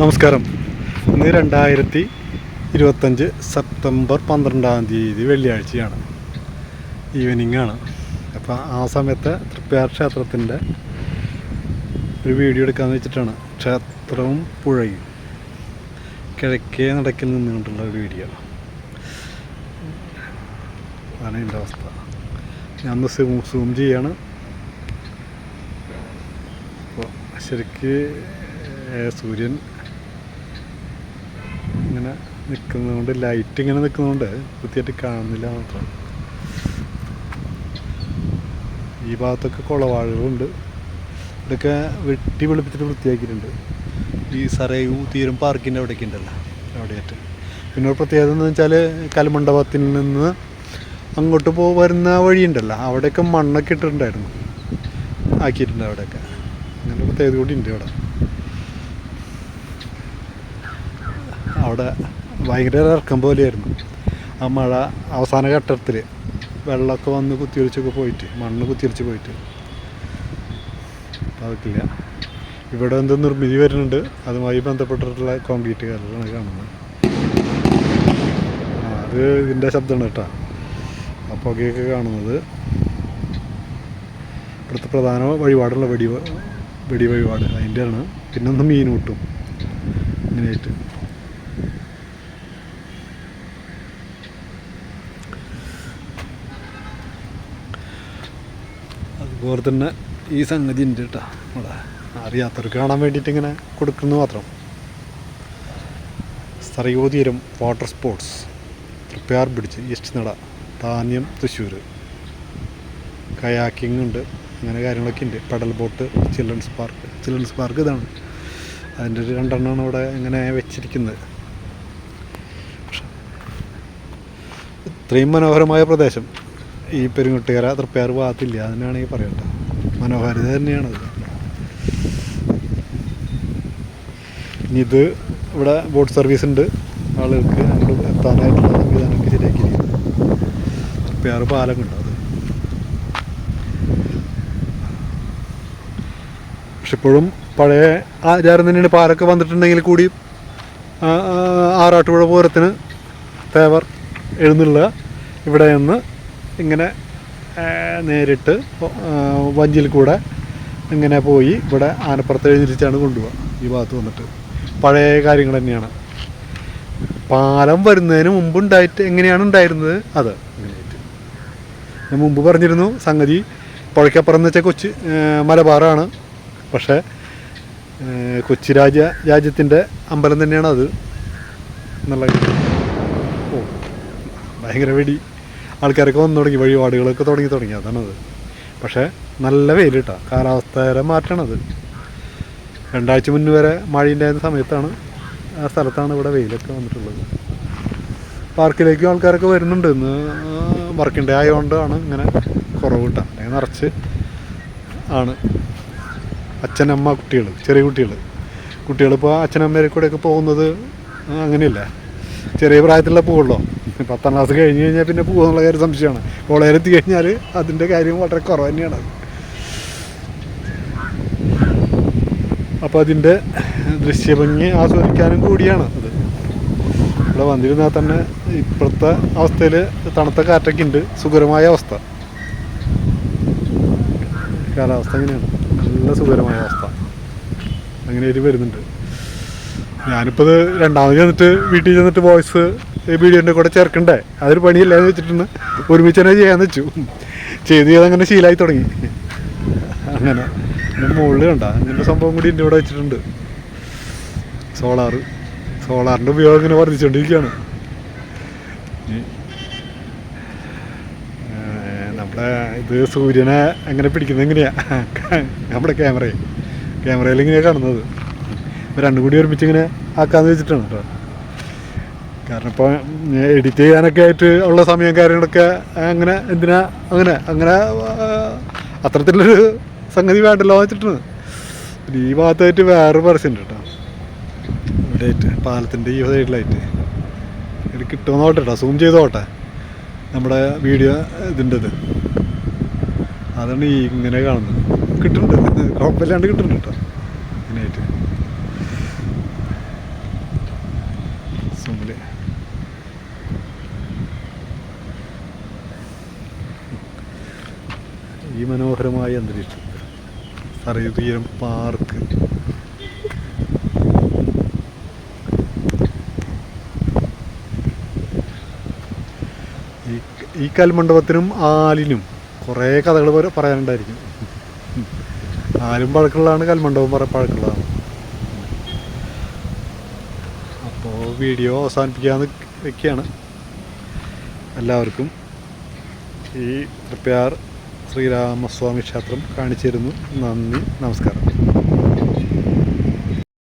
നമസ്കാരം. ഇന്ന് രണ്ടായിരത്തി ഇരുപത്തഞ്ച് സെപ്റ്റംബർ പന്ത്രണ്ടാം തീയതി വെള്ളിയാഴ്ചയാണ്. ഈവനിങ് ആണ് അപ്പോൾ ആ സമയത്തെ തൃപ്പയാർ ക്ഷേത്രത്തിന്റെ ഒരു വീഡിയോ എടുക്കാമെന്ന് വെച്ചിട്ടാണ്. ക്ഷേത്രവും പുഴയും കിഴക്കേ നടക്കിൽ നിന്നുകൊണ്ടുള്ള ഒരു വീഡിയോ. അതാണ് എന്റെ അവസ്ഥ. ഞാൻ സൂം സൂം ചെയ്യാണ്. അപ്പോൾ ശരിക്ക് സൂര്യൻ ഇങ്ങനെ നിൽക്കുന്നതുകൊണ്ട് ലൈറ്റ് ഇങ്ങനെ നിൽക്കുന്നതുകൊണ്ട് കൃത്യമായിട്ട് കാണുന്നില്ല മാത്രം. ഈ ഭാഗത്തൊക്കെ കുളവാഴകളുണ്ട്. ഇതൊക്കെ വെട്ടി വെളുപ്പിച്ചിട്ട് വൃത്തിയാക്കിയിട്ടുണ്ട്. ഈ സറയു തീരം പാർക്കിന്റെ അവിടെയൊക്കെ ഉണ്ടല്ലോ അവിടെയായിട്ട്. പിന്നെ ഒരു പ്രത്യേകത എന്ന് വെച്ചാൽ കൽമണ്ഡപത്തിൽ നിന്ന് അങ്ങോട്ട് പോ വരുന്ന വഴിയുണ്ടല്ലോ അവിടെയൊക്കെ മണ്ണൊക്കെ ഇട്ടിട്ടുണ്ടായിരുന്നു. ആക്കിയിട്ടുണ്ട് അവിടെയൊക്കെ. അങ്ങനെ പ്രത്യേകത കൂടി ഉണ്ട് ഇവിടെ. അവിടെ ഭയങ്കര ഇറക്കം പോലെയായിരുന്നു. ആ മഴ അവസാന ഘട്ടത്തിൽ വെള്ളമൊക്കെ വന്ന് കുത്തിയൊലിച്ചൊക്കെ പോയിട്ട് മണ്ണ് കുത്തിയൊലിച്ച് പോയിട്ട്. അതൊക്കില്ല. ഇവിടെ എന്തോ നിർമ്മിതി വരുന്നുണ്ട്. അതുമായി ബന്ധപ്പെട്ടിട്ടുള്ള കോൺക്രീറ്റ് കാലാണ് കാണുന്നത്. ആ അത് ഇതിന്റെ ശബ്ദമാണ് കേട്ടോ. ആ പുകയൊക്കെ കാണുന്നത്. ഇവിടുത്തെ പ്രധാന വഴിപാടുള്ള വെടി വെടി വഴിപാട് അതിന്റെയാണ് പിന്നെ ഒന്ന് മീൻ കിട്ടും. ഇങ്ങനെയായിട്ട്. അതുപോലെ തന്നെ ഈ സംഗതി ഉണ്ട് കേട്ടോ. ഇവിടെ അറിയാത്തവർക്ക് കാണാൻ വേണ്ടിയിട്ട് ഇങ്ങനെ കൊടുക്കുന്നു മാത്രം. Sarayutheeram water sports Triprayar bridge east Nada Thanniyam Thrissur. Kayaking ഉണ്ട് അങ്ങനെ കാര്യങ്ങളൊക്കെ ഉണ്ട്. Pedal boat children's park. Children's park ഇതാണ്. അതിന്റെ ഒരു രണ്ടെണ്ണമാണ് ഇവിടെ ഇങ്ങനെ വെച്ചിരിക്കുന്നത്. ഇത്രയും മനോഹരമായ പ്രദേശം. ഈ പെരുങ്ങുട്ടുകര തൃപ്പയാർ ഭാഗത്തില്ല. അതിനാണെങ്കിൽ പറയട്ടെ. മനോഹാരിത തന്നെയാണത് ഇനി ഇത് ഇവിടെ ബോട്ട് സർവീസ് ഉണ്ട്. ആളുകൾക്ക് അങ്ങോട്ട് എത്താനായിട്ടുള്ള സംവിധാനമൊക്കെ ശരിയാക്കിയിരിക്കും തൃപ്പയാർ പാലം ഉണ്ട് അത്? പക്ഷെ ഇപ്പോഴും പഴയ ആചാരം തന്നെയാണ്. പാലൊക്കെ വന്നിട്ടുണ്ടെങ്കിൽ കൂടി ആറാട്ടുപുഴ പൂരത്തിന് തേവർ എഴുന്നുള്ള ഇവിടെ നിന്ന് ഇങ്ങനെ നേരിട്ട് വഞ്ചിൽ കൂടെ ഇങ്ങനെ പോയി ഇവിടെ ആനപ്പുറത്ത് എഴുന്നേറ്റാണ് കൊണ്ടുപോകുക ഈ ഭാഗത്ത് വന്നിട്ട്. പഴയ കാര്യങ്ങൾ തന്നെയാണ്. പാലം വരുന്നതിന് മുമ്പ് ഉണ്ടായിട്ട് എങ്ങനെയാണ് ഉണ്ടായിരുന്നത്? അത് ഞാൻ മുമ്പ് പറഞ്ഞിരുന്നു സംഗതി പുഴയ്ക്കപ്പുറം എന്ന് വെച്ചാൽ കൊച്ചി മലബാറാണ്. പക്ഷേ കൊച്ചി രാജ രാജ്യത്തിന്റെ അമ്പലം തന്നെയാണ് അത്. എന്നുള്ള. ഓ ഭയങ്കര വെടി. ആൾക്കാരൊക്കെ വന്നു തുടങ്ങി വഴിപാടുകളൊക്കെ തുടങ്ങി തുടങ്ങി. അതാണത് പക്ഷേ നല്ല വെയിൽ കേട്ടോ കാലാവസ്ഥയുടെ മാറ്റണത്. രണ്ടാഴ്ച മുന്നേ വരെ മഴയുണ്ടായിരുന്ന സമയത്താണ് ആ സ്ഥലത്താണ് ഇവിടെ വെയിലൊക്കെ വന്നിട്ടുള്ളത്. പാർക്കിലേക്കും ആൾക്കാരൊക്കെ വരുന്നുണ്ട്. ഇന്ന് വർക്കിംഗ് ഡേ ആയതുകൊണ്ടാണ് ഇങ്ങനെ കുറവ് കിട്ടുക അല്ലെങ്കിൽ നിറച്ച് ആണ്. അച്ഛനമ്മ കുട്ടികൾ ചെറിയ കുട്ടികൾ കുട്ടികളിപ്പോൾ അച്ഛനമ്മേരെ കൂടെയൊക്കെ പോകുന്നത് അങ്ങനെയല്ല. ചെറിയ പ്രായത്തിലുള്ള പോവുള്ളൂ. പത്താം ക്ലാസ് കഴിഞ്ഞ് കഴിഞ്ഞാൽ പിന്നെ പോകുന്നുള്ള കാര്യം സംശയമാണ്. കോളേജിലെത്തി കഴിഞ്ഞാൽ അതിന്റെ കാര്യം വളരെ കുറവ് തന്നെയാണ് അപ്പോൾ അതിന്റെ ദൃശ്യഭംഗി ആസ്വദിക്കാനും കൂടിയാണ് അത്. ഇവിടെ വന്നിരുന്നാൽ തന്നെ ഇപ്പോഴത്തെ അവസ്ഥയിൽ തണുത്ത കാറ്റൊക്കെ ഉണ്ട്. സുഖകരമായ അവസ്ഥ. കാലാവസ്ഥ അങ്ങനെയാണ് നല്ല സുഖകരമായ അവസ്ഥ. അങ്ങനെ ഒരു വരുന്നുണ്ട്. ഞാനിപ്പോൾ രണ്ടാമത് ചെന്നിട്ട് വീട്ടിൽ ചെന്നിട്ട് വോയിസ് വീഡിയോന്റെ കൂടെ ചേർക്കണ്ടേ? അതൊരു പണിയില്ലാന്ന് വെച്ചിട്ടുണ്ട് ഒരുമിച്ച് തന്നെ ചെയ്യാന്ന് വെച്ചു. ചെയ്ത് ചെയ്ത് അങ്ങനെ ശീലമായി തുടങ്ങി. അങ്ങനെ. മുകളിൽ കണ്ട? അങ്ങനത്തെ സംഭവം കൂടി എന്റെ ഇവിടെ വെച്ചിട്ടുണ്ട്. സോളാറ് സോളാറിന്റെ ഉപയോഗം ഇങ്ങനെ വർദ്ധിച്ചുകൊണ്ടിരിക്കുകയാണ് നമ്മുടെ ഇത് സൂര്യനെ എങ്ങനെ പിടിക്കുന്നത് എങ്ങനെയാണ് നമ്മുടെ ക്യാമറയെ. ക്യാമറയിൽ ഇങ്ങനെയാണ് കാണുന്നത്. രണ്ടും കൂടി ഒരുമിച്ച് ഇങ്ങനെ ആക്കാന്ന് വെച്ചിട്ടാണ് കേട്ടോ. കാരണം ഇപ്പോൾ എഡിറ്റ് ചെയ്യാനൊക്കെ ആയിട്ട് ഉള്ള സമയം കാര്യങ്ങളൊക്കെ അങ്ങനെ എന്തിനാ അങ്ങനെ അങ്ങനെ അത്തരത്തിലൊരു സംഗതി വേണ്ടല്ലോ വെച്ചിട്ടുണ്ട്. വെച്ചിട്ടാണ് പിന്നെ ഈ ഭാഗത്തായിട്ട് വേറൊരു പരസ്യം കേട്ടോ. ഇവിടെ ആയിട്ട് പാലത്തിന്റെ ഈ സൈഡിലായിട്ട്. ഇത് കിട്ടുമെന്ന് നോട്ടെ കേട്ടോ സൂം ചെയ്തോട്ടെ നമ്മുടെ വീഡിയോ ഇതിന്റെ ഇത് അതാണ് ഈ ഇങ്ങനെ കാണുന്നത്. കിട്ടുന്നുണ്ട് കുഴപ്പമില്ലാണ്ട് കിട്ടുന്നുണ്ട് കേട്ടോ. റോഡിൽ ഈ മനോഹരമായ അന്തരീക്ഷം. സറയുതീരം പാർക്ക്. ഈ കൽമണ്ഡപത്തിനും ആലിനും കുറേ കഥകൾ പറയാനുണ്ടായിരിക്കും. ആലും പഴക്കമുള്ളതാണ് കൽമണ്ഡപം പഴക്കമുള്ളതാണ്. വീഡിയോ അവസാനിപ്പിക്കാന്ന് വെക്കുകയാണ് എല്ലാവർക്കും ഈ തൃപ്പയാർ ശ്രീരാമസ്വാമി ക്ഷേത്രം കാണിച്ചിരുന്നു. നന്ദി നമസ്കാരം.